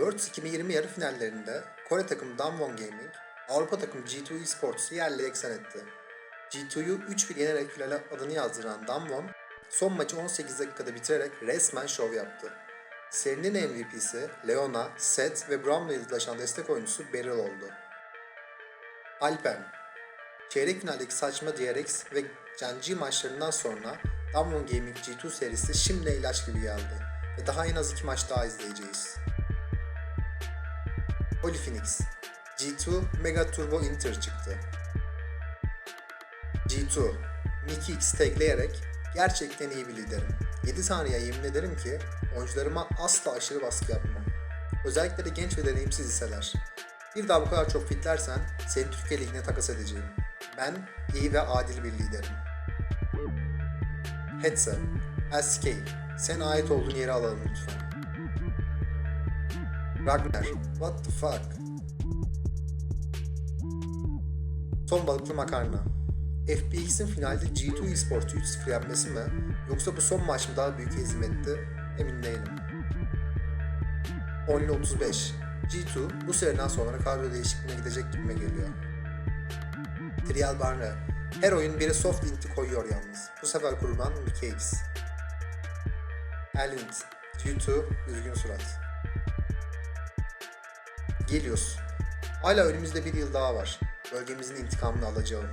Worlds 2020 yarı finallerinde Kore takımı Damwon Gaming, Avrupa takımı G2 Esports'u yerle eksen etti. G2'yu 3-1 yenerek finale adını yazdıran Damwon, son maçı 18 dakikada bitirerek resmen şov yaptı. Serinin MVP'si Leona, Seth ve Brown'la yıldızlaşan destek oyuncusu Beryl oldu. Alpen Çeyrek finaldeki saçma DRX ve Genji maçlarından sonra Damwon Gaming G2 serisi şimdi ilaç gibi geldi ve daha en az iki maç daha izleyeceğiz. Holy Phoenix G2 Mega Turbo Inter çıktı. G2 Mickey X tagleyerek gerçekten iyi bir liderim. 7 taneye yemin ederim ki oyuncularıma asla aşırı baskı yapmam. Özellikle de genç ve deneyimsiz hisseler. Bir daha bu kadar çok fitlersen seni Türkiye Ligi'ne takas edeceğim. Ben iyi ve adil bir liderim. Hetze, SK, sen ait olduğun yeri alalım lütfen. Ragnar, what the fuck? Son balıklı makarna. FPX'in finalde G2 Esports'u 3-0 yenmesi mi yoksa bu son maç mı daha büyük ezim etti emin değilim. Only 35. G2 bu seriden sonra kadro değişikliğine gidecek gibime geliyor. Trial Barne. Her oyun biri soft inti koyuyor yalnız. Bu sefer kurban Mickey X. Elint. G2 üzgün surat. Geliyoruz. Hala önümüzde bir yıl daha var. Bölgemizin intikamını alacağım.